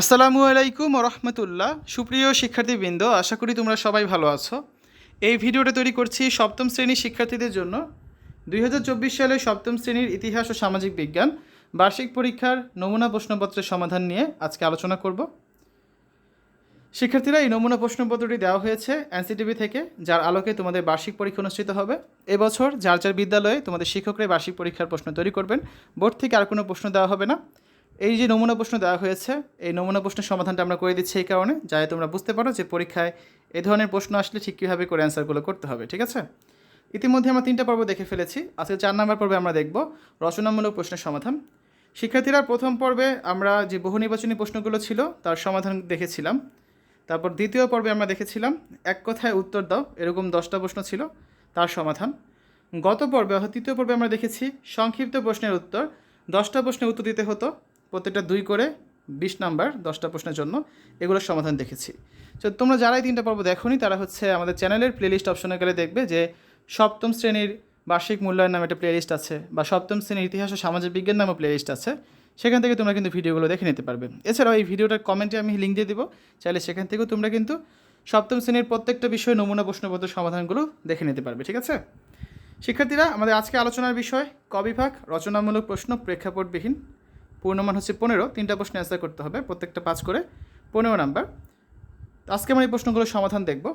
আসসালামু আলাইকুম রহমতুল্লাহ। সুপ্রিয় শিক্ষার্থীবৃন্দ, আশা করি তোমরা সবাই ভালো আছো। এই ভিডিওটা তৈরি করছি সপ্তম শ্রেণির শিক্ষার্থীদের জন্য। দুই হাজার চব্বিশ সালে সপ্তম শ্রেণির ইতিহাস ও সামাজিক বিজ্ঞান, বার্ষিক পরীক্ষার নমুনা প্রশ্নপত্রের সমাধান নিয়ে আজকে আলোচনা করব। শিক্ষার্থীরা, এই নমুনা প্রশ্নপত্রটি দেওয়া হয়েছে এনসিটিভি থেকে, যার আলোকে তোমাদের বার্ষিক পরীক্ষা অনুষ্ঠিত হবে। এবছর যার যার বিদ্যালয়ে তোমাদের শিক্ষকরাই বার্ষিক পরীক্ষার প্রশ্ন তৈরি করবেন, বোর্ড থেকে আর কোনো প্রশ্ন দেওয়া হবে না। এই যে নমুনা প্রশ্ন দেওয়া হয়েছে, এই নমুনা প্রশ্নের সমাধানটা আমরা করে দিচ্ছি এই কারণে, যাতে তোমরা বুঝতে পারো যে পরীক্ষায় এই ধরনের প্রশ্ন আসলে ঠিক কীভাবে করে অ্যান্সারগুলো করতে হবে, ঠিক আছে? ইতিমধ্যে আমরা তিনটা পর্ব দেখে ফেলেছি, আজকে চার নম্বর পর্বে আমরা দেখব রচনামূলক প্রশ্নের সমাধান। শিক্ষার্থীরা প্রথম পর্বে আমরা যে বহু নির্বাচনী প্রশ্নগুলো ছিল, তার সমাধান দেখেছিলাম। তারপর দ্বিতীয় পর্বে আমরা দেখেছিলাম, এক কথায় উত্তর দাও, এরকম দশটা প্রশ্ন ছিল, তার সমাধান। গত পর্বে অর্থাৎ তৃতীয় পর্বে আমরা দেখেছি, সংক্ষিপ্ত প্রশ্নের উত্তর, দশটা প্রশ্নের উত্তর দিতে হতো প্রত্যেকটা দুই করে বিশ নাম্বার, দশটা প্রশ্নের জন্য এগুলোর সমাধান দেখেছি। তো তোমরা যারাই তিনটা পর্ব দেখোনি, তারা হচ্ছে আমাদের চ্যানেলের প্লেলিস্ট অপশনে গেলে দেখবে যে সপ্তম শ্রেণির বার্ষিক মূল্যায়ন নামে একটা প্লেলিস্ট আছে বা সপ্তম শ্রেণির ইতিহাস ও সামাজিক বিজ্ঞান নামে প্লেলিস্ট আছে। সেখান থেকে তোমরা কিন্তু ভিডিওগুলো দেখে নিতে পারবে। এছাড়াও এই ভিডিওটার কমেন্টে আমি লিঙ্ক দিয়ে দেবো। চাইলে সেখান থেকেও তোমরা কিন্তু সপ্তম শ্রেণির প্রত্যেকটা বিষয়ে নমুনা প্রশ্নপত্র সমাধানগুলো দেখে নিতে পারবে, ঠিক আছে? শিক্ষার্থীরা, আমাদের আজকে আলোচনার বিষয় কবিভাগ, রচনামূলক প্রশ্ন, প্রেক্ষাপটবিহীন পূর্ণমান হচ্ছে পনেরো, তিনটা প্রশ্ন অ্যান্সার করতে হবে, প্রত্যেকটা পাঁচ করে। পনেরো নাম্বার। আজকে আমরা এই প্রশ্নগুলোর সমাধান দেখব।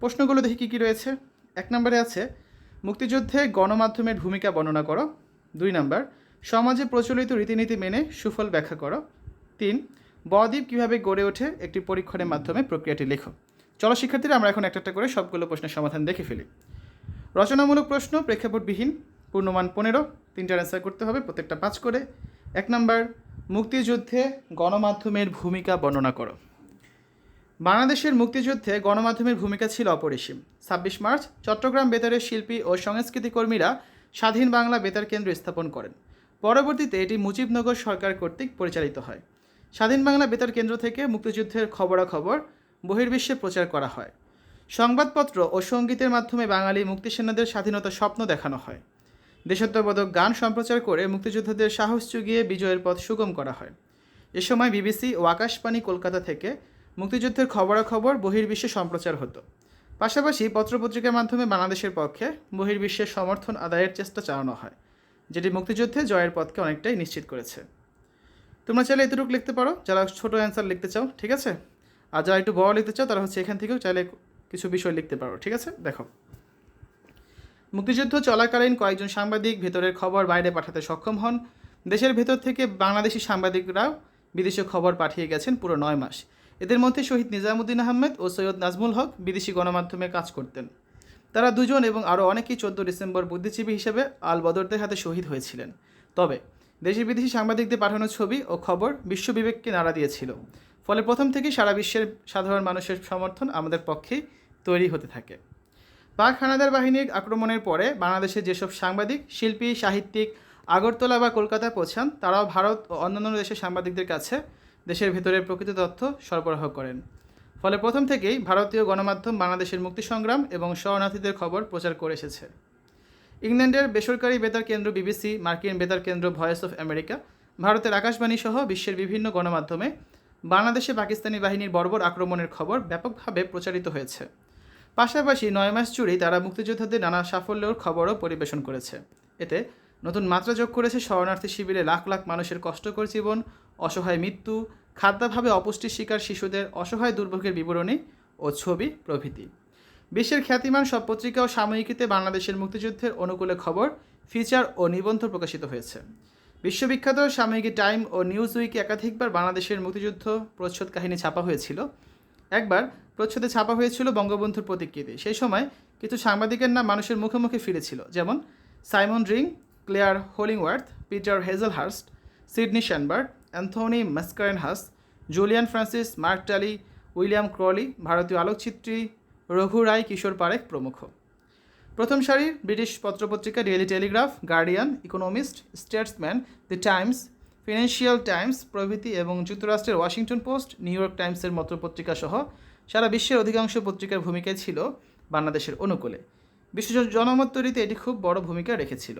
প্রশ্নগুলো দেখি কী কী রয়েছে। এক নম্বরে আছে, মুক্তিযুদ্ধে গণমাধ্যমের ভূমিকা বর্ণনা করো। দুই নাম্বার, সমাজে প্রচলিত রীতিনীতি মেনে সুফল ব্যাখ্যা করো। তিন, বদ্বীপ কীভাবে গড়ে ওঠে একটি পরীক্ষণের মাধ্যমে প্রক্রিয়াটি লেখো। চলো শিক্ষার্থীরা, আমরা এখন একটা একটা করে সবগুলো প্রশ্নের সমাধান দেখে ফেলি। রচনামূলক প্রশ্ন প্রেক্ষাপটবিহীন, পূর্ণমান পনেরো, তিনটার অ্যান্সার করতে হবে, প্রত্যেকটা পাঁচ করে। এক নম্বর, মুক্তিযুদ্ধে গণমাধ্যমের ভূমিকা বর্ণনা করো। বাংলাদেশের মুক্তিযুদ্ধে গণমাধ্যমের ভূমিকা ছিল অপরিসীম। ছাব্বিশ মার্চ, চট্টগ্রাম বেতারের শিল্পী ও সংস্কৃতি কর্মীরা স্বাধীন বাংলা বেতার কেন্দ্র স্থাপন করেন। পরবর্তীতে এটি মুজিবনগর সরকার কর্তৃক পরিচালিত হয়। স্বাধীন বাংলা বেতার কেন্দ্র থেকে মুক্তিযুদ্ধের খবরাখবর বহির্বিশ্বে প্রচার করা হয়। সংবাদপত্র ও সঙ্গীতের মাধ্যমে বাঙালি মুক্তিসেনাদের স্বাধীনতা স্বপ্ন দেখানো হয়। দেশাত্মবোধক গান সম্প্রচার করে মুক্তিযোদ্ধাদের সাহস জুগিয়ে বিজয়ের পথ সুগম করা হয়। এ সময় বিবিসি ও আকাশবাণী কলকাতা থেকে মুক্তিযুদ্ধের খবরাখবর বহির্বিশ্বে সম্প্রচার হতো। পাশাপাশি পত্রপত্রিকার মাধ্যমে বাংলাদেশের পক্ষে বহির্বিশ্বের সমর্থন আদায়ের চেষ্টা চালানো হয়, যেটি মুক্তিযুদ্ধে জয়ের পথকে অনেকটাই নিশ্চিত করেছে। তোমরা চাইলে এতটুকু লিখতে পারো, যারা ছোট অ্যান্সার লিখতে চাও, ঠিক আছে? আর যারা একটু বড় লিখতে চাও, তারা হচ্ছে এখান থেকেও চাইলে কিছু বিষয় লিখতে পারো, ঠিক আছে? দেখো। মুক্তিযুদ্ধ চলাকালীন কয়েকজন সাংবাদিক ভেতরের খবর বাইরে পাঠাতে সক্ষম হন। দেশের ভেতর থেকে বাংলাদেশি সাংবাদিকরাও বিদেশে খবর পাঠিয়ে গেছেন পুরো নয় মাস। এদের মধ্যে শহীদ নিজামুদ্দিন আহমেদ ও সৈয়দ নাজমুল হক বিদেশি গণমাধ্যমে কাজ করতেন। তারা দুজন এবং আরও অনেকেই চোদ্দ ডিসেম্বর বুদ্ধিজীবী হিসেবে আল বদরদের হাতে শহীদ হয়েছিলেন। তবে দেশি বিদেশি সাংবাদিকদের পাঠানো ছবি ও খবর বিশ্ববিবেককে নাড়া দিয়েছিল। ফলে প্রথম থেকেই সারা বিশ্বের সাধারণ মানুষের সমর্থন আমাদের পক্ষেই তৈরি হতে থাকে। পাক হানাদার বাহিনীর আক্রমণের পরে বাংলাদেশের যেসব সাংবাদিক, শিল্পী, সাহিত্যিক আগরতলা বা কলকাতায় পৌঁছান, তারাও ভারত ও অন্যান্য দেশের সাংবাদিকদের কাছে দেশের ভেতরের প্রকৃত তথ্য সরবরাহ করেন। ফলে প্রথম থেকেই ভারতীয় গণমাধ্যম বাংলাদেশের মুক্তি সংগ্রাম এবং শরণার্থীদের খবর প্রচার করে এসেছে। ইংল্যান্ডের বেসরকারি বেতার কেন্দ্র বিবিসি, মার্কিন বেতার কেন্দ্র ভয়েস অফ আমেরিকা, ভারতের আকাশবাণী সহ বিশ্বের বিভিন্ন গণমাধ্যমে বাংলাদেশে পাকিস্তানি বাহিনীর বর্বর আক্রমণের খবর ব্যাপকভাবে প্রচারিত হয়েছে। পাশাপাশি নয় মাস জুড়েই তারা মুক্তিযোদ্ধাদের নানা সাফল্যের খবরও পরিবেশন করেছে। এতে নতুন মাত্রা যোগ করেছে শরণার্থী শিবিরে লাখ লাখ মানুষের কষ্টকর জীবন, অসহায় মৃত্যু, খাদ্যাভাবে অপুষ্টির শিকার শিশুদের, অসহায় দুর্ভোগের বিবরণী ও ছবি প্রভৃতি। বিশ্বের খ্যাতিমান সব পত্রিকা ও সাময়িকীতে বাংলাদেশের মুক্তিযুদ্ধের অনুকূলে খবর, ফিচার ও নিবন্ধ প্রকাশিত হয়েছে। বিশ্ববিখ্যাত সাময়িকী টাইম ও নিউজ উইকে একাধিকবার বাংলাদেশের মুক্তিযুদ্ধ প্রচ্ছদ কাহিনী ছাপা হয়েছিল। একবার প্রচ্ছদে ছাপা হয়েছিল বঙ্গবন্ধুর প্রতিকৃতি। সেই সময় কিছু সাংবাদিকের নাম মানুষের মুখে মুখে ফিরেছিল, যেমন Simon Dring, Clare Hollingworth, Peter Hazelhurst, Sydney Schanberg Anthony Mascarenhas, Julian Francis, Mark Tully, William Crawley, ভারতীয় আলোকচিত্রী রঘু রায়, কিশোর পারেখ প্রমুখ। প্রথম সারির British পত্রপত্রিকা Daily Telegraph, Guardian, Economist, Statesman the Times, Financial Times, প্রভৃতি এবং যুক্তরাষ্ট্রের ওয়াশিংটন পোস্ট, নিউ ইয়র্ক টাইমসের মতো পত্রিকা সহ সারা বিশ্বের অধিকাংশ পত্রিকার ভূমিকায় ছিল বাংলাদেশের অনুকূলে। বিশ্ব জনমত তৈরিতে এটি খুব বড় ভূমিকা রেখেছিল।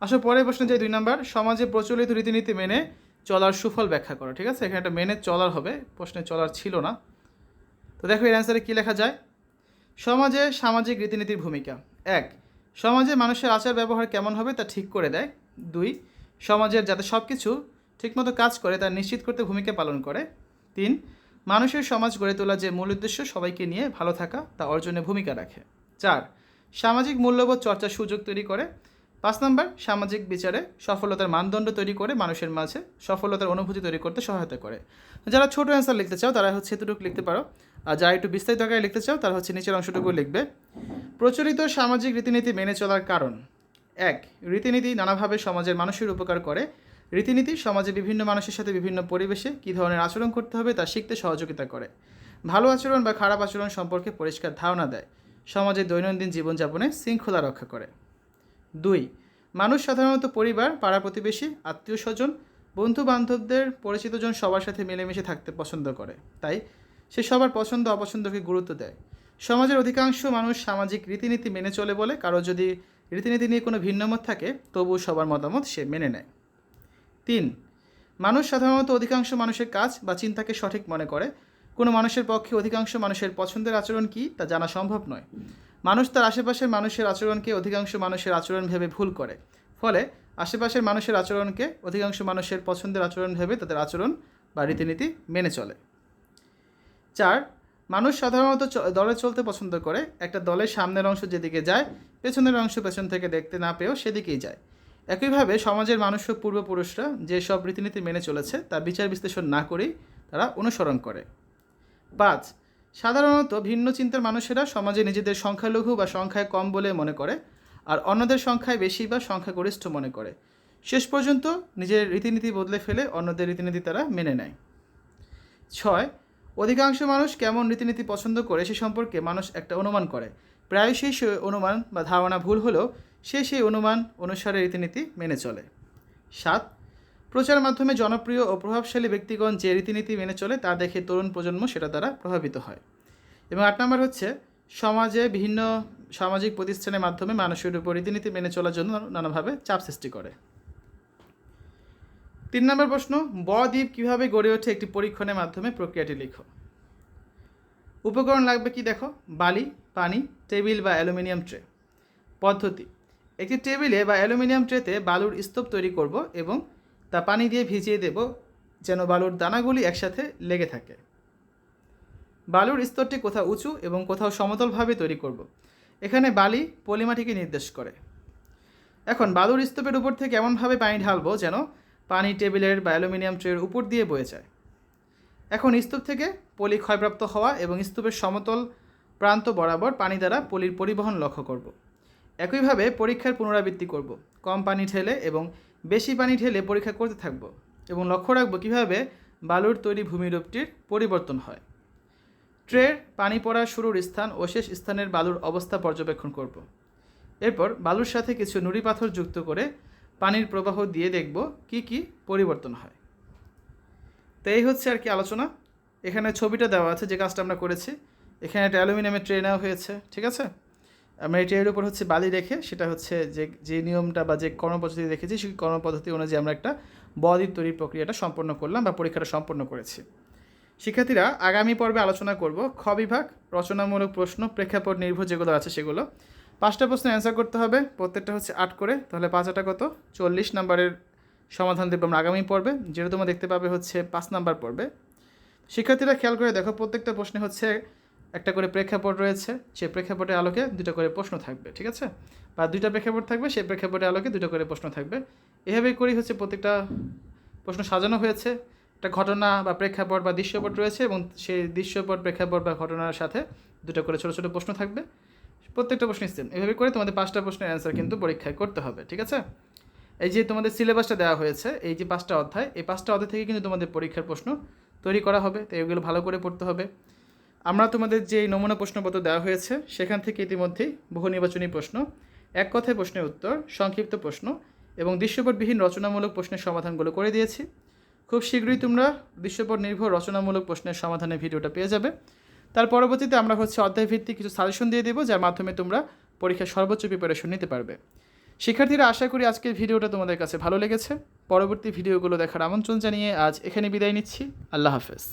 আসলে পরের প্রশ্ন যে দুই নম্বর, সমাজে প্রচলিত রীতিনীতি মেনে চলার সুফল ব্যাখ্যা করো, ঠিক আছে? এখানে একটা মেনে চলার হবে, প্রশ্নে চলার ছিল না। তো দেখো, এর অ্যান্সারে কী লেখা যায়? সমাজে সামাজিক রীতিনীতির ভূমিকা। এক, সমাজে মানুষের আচার ব্যবহার কেমন হবে তা ঠিক করে দেয়। দুই, সমাজের যাতে সব কিছু ঠিকমতো কাজ করে তা নিশ্চিত করতে ভূমিকা পালন করে। তিন মানুষের সমাজ গড়ে তোলা যে মূল উদ্দেশ্য সবাইকে নিয়ে ভালো থাকা, তা অর্জনে ভূমিকা রাখে। চার, সামাজিক মূল্যবোধ চর্চার সুযোগ তৈরি করে। পাঁচ নম্বর, সামাজিক বিচারে সফলতার মানদণ্ড তৈরি করে মানুষের মাঝে সফলতার অনুভূতি তৈরি করতে সহায়তা করে। যারা ছোট অ্যান্সার লিখতে চাও তারা হচ্ছে এতটুকু লিখতে পারো। আর যারা একটু বিস্তারিত আকারে লিখতে চাও, তারা হচ্ছে নিচের অংশটুকু লিখবে। প্রচলিত সামাজিক রীতিনীতি মেনে চলার কারণ। এক, রীতিনীতি নানাভাবে সমাজের মানুষের উপকার করে। রীতিনীতি, সমাজে বিভিন্ন মানুষের সাথে বিভিন্ন পরিবেশে কী ধরনের আচরণ করতে হবে তা শিখতে সহযোগিতা করে। ভালো আচরণ বা খারাপ আচরণ সম্পর্কে পরিষ্কার ধারণা দেয়। সমাজের দৈনন্দিন জীবনযাপনে শৃঙ্খলা রক্ষা করে। দুই, মানুষ সাধারণত পরিবার, পাড়া প্রতিবেশী, আত্মীয় স্বজন বন্ধু বান্ধবদের পরিচিতজন সবার সাথে মিলেমিশে থাকতে পছন্দ করে। তাই সে সবার পছন্দ, অপছন্দকে গুরুত্ব দেয়। সমাজের অধিকাংশ মানুষ সামাজিক রীতিনীতি মেনে চলে বলে। কারও যদি রীতিনীতি নিয়ে কোনো ভিন্নমত থাকে তবু সবার মতামত সে মেনে নেয়। তিন, মানুষ সাধারণত অধিকাংশ মানুষের কাজ বা চিন্তাকে সঠিক মনে করে। কোনো মানুষের পক্ষে অধিকাংশ মানুষের পছন্দের আচরণ কী তা জানা সম্ভব নয়। মানুষ তার আশেপাশের মানুষের আচরণকে অধিকাংশ মানুষের আচরণ ভেবে ভুল করে। ফলে আশেপাশের মানুষের আচরণকে অধিকাংশ মানুষের পছন্দের আচরণ ভেবে তাদের আচরণ বা রীতিনীতি মেনে চলে। চার, মানুষ সাধারণত দলে চলতে পছন্দ করে। একটা দলের সামনের অংশ যেদিকে যায়, পেছনের অংশ পেছন থেকে দেখতে না পেয়েও সেদিকেই যায়। একইভাবে সমাজের মানুষ পূর্বপুরুষরা যে সব রীতিনীতি মেনে চলেছে তা বিচার বিশ্লেষণ না করেই তারা অনুসরণ করে। পাঁচ, সাধারণত ভিন্ন চিন্তার মানুষেরা সমাজে নিজেদের সংখ্যালঘু বা সংখ্যায় কম বলে মনে করে, আর অন্যদের সংখ্যায় বেশি বা সংখ্যাগরিষ্ঠ মনে করে। শেষ পর্যন্ত নিজের রীতিনীতি বদলে ফেলে অন্যদের রীতিনীতি তারা মেনে নেয়। ছয়, অধিকাংশ মানুষ কেমন রীতিনীতি পছন্দ করে সে সম্পর্কে মানুষ একটা অনুমান করে। প্রায়শই সে অনুমান বা ধারণা ভুল হলেও সে সেই অনুমান অনুসারে রীতিনীতি মেনে চলে। সাত প্রচার মাধ্যমে জনপ্রিয় ও প্রভাবশালী ব্যক্তিগণ যে রীতিনীতি মেনে চলে তা দেখে তরুণ প্রজন্ম সেটা দ্বারা প্রভাবিত হয়। এবং আট নম্বর হচ্ছে, সমাজে বিভিন্ন সামাজিক প্রতিষ্ঠানের মাধ্যমে মানুষের উপর রীতিনীতি মেনে চলার জন্য নানাভাবে চাপ সৃষ্টি করে। তিন নম্বর প্রশ্ন, বদ্বীপ কীভাবে গড়ে ওঠে একটি পরীক্ষণের মাধ্যমে প্রক্রিয়াটি লিখো। উপকরণ লাগবে কি দেখো? বালি, পানি, টেবিল বা অ্যালুমিনিয়াম ট্রে। পদ্ধতি একটি টেবিলে বা অ্যালুমিনিয়াম ট্রেতে বালুর স্তূপ তৈরি করব এবং তা পানি দিয়ে ভিজিয়ে দেব যেন বালুর দানাগুলি একসাথে লেগে থাকে। বালুর স্তরটি কোথাও উঁচু এবং কোথাও সমতলভাবে তৈরি করব। এখানে বালি পলিমাটিকে নির্দেশ করে। এখন বালুর স্তূপের উপর থেকে এমনভাবে পানি ঢালবো যেন পানি টেবিলের বা অ্যালুমিনিয়াম ট্রের উপর দিয়ে বয়ে যায়। এখন স্তূপ থেকে পলি ক্ষয়প্রাপ্ত হওয়া এবং স্তূপের সমতল প্রান্ত বরাবর পানি দ্বারা পলির পরিবহন লক্ষ্য করব। একইভাবে পরীক্ষার পুনরাবৃত্তি করব। কম পানি ঠেলে এবং বেশি পানি ঢেলে পরীক্ষা করতে থাকব এবং লক্ষ্য রাখব কীভাবে বালুর তৈরি ভূমিরূপটির পরিবর্তন হয়। ট্রের পানি পড়া শুরুর স্থান ও শেষ স্থানের বালুর অবস্থা পর্যবেক্ষণ করব। এরপর বালুর সাথে কিছু নুড়ি পাথর যুক্ত করে পানির প্রবাহ দিয়ে দেখব কি কি পরিবর্তন হয়। তো এই হচ্ছে আর কি আলোচনা। এখানে ছবিটা দেওয়া আছে যে কাজটা আমরা করেছি। এখানে একটা অ্যালুমিনিয়ামের ট্রে নেওয়া হয়েছে, ঠিক আছে? এই ট্রের উপর হচ্ছে বালি রেখে সেটা হচ্ছে যে যে নিয়মটা বা যে কর্মপদ্ধতি রেখেছি সেই কর্মপদ্ধতি অনুযায়ী আমরা একটা বদ্বীপ তৈরির প্রক্রিয়াটা সম্পন্ন করলাম বা পরীক্ষাটা সম্পন্ন করেছি। শিক্ষার্থীরা আগামী পর্বে আলোচনা করব খ বিভাগ, রচনামূলক প্রশ্ন, প্রেক্ষাপট নির্ভর যেগুলো আছে সেগুলো। পাঁচটা প্রশ্ন অ্যান্সার করতে হবে, প্রত্যেকটা হচ্ছে আট করে, তাহলে পাঁচ আটা কত? চল্লিশ নাম্বারের সমাধান দেবো আমরা আগামী পর্বে। যেটা তোমরা দেখতে পাবে হচ্ছে পাঁচ নাম্বার পর্বে। শিক্ষার্থীরা খেয়াল করে দেখো, প্রত্যেকটা প্রশ্নে হচ্ছে একটা করে প্রেক্ষাপট রয়েছে, সেই প্রেক্ষাপটের আলোকে দুটো করে প্রশ্ন থাকবে, ঠিক আছে? বা দুইটা প্রেক্ষাপট থাকবে, সেই প্রেক্ষাপটের আলোকে দুটো করে প্রশ্ন থাকবে। এভাবেই করেই হচ্ছে প্রত্যেকটা প্রশ্ন সাজানো হয়েছে। একটা ঘটনা বা প্রেক্ষাপট বা দৃশ্যপট রয়েছে এবং সেই দৃশ্যপট, প্রেক্ষাপট বা ঘটনার সাথে দুটো করে ছোটো ছোটো প্রশ্ন থাকবে। প্রত্যেকটা প্রশ্ন সেম এভাবে করে তোমাদের পাঁচটা প্রশ্নের অ্যান্সার কিন্তু পরীক্ষায় করতে হবে, ঠিক আছে? এই যে তোমাদের সিলেবাসটা দেওয়া হয়েছে, এই যে পাঁচটা অধ্যায়, এই পাঁচটা অধ্যায় থেকে কিন্তু তোমাদের পরীক্ষার প্রশ্ন তৈরি করা হবে। তো এগুলো ভালো করে পড়তে হবে। আমরা তোমাদের যে নমুনা প্রশ্নপত্র দেওয়া হয়েছে, সেখান থেকে ইতিমধ্যেই বহু নির্বাচনী প্রশ্ন, এক কথায় প্রশ্নের উত্তর, সংক্ষিপ্ত প্রশ্ন এবং দৃশ্যপটবিহীন রচনামূলক প্রশ্নের সমাধানগুলো করে দিয়েছি। খুব শীঘ্রই তোমরা দৃশ্যপট নির্ভর রচনামূলক প্রশ্নের সমাধানের ভিডিওটা পেয়ে যাবে। তার পরবর্তীতে আমরা হচ্ছে অধ্যায় ভিত্তিক কিছু সাজেশন দিয়ে দেবো, যার মাধ্যমে তোমরা পরীক্ষার সর্বোচ্চ প্রিপারেশন নিতে পারবে। শিক্ষার্থীরা, আশা করি আজকের ভিডিওটা তোমাদের কাছে ভালো লেগেছে। পরবর্তী ভিডিওগুলো দেখার আমন্ত্রণ জানিয়ে আজ এখানে বিদায় নিচ্ছি। আল্লাহ হাফেজ।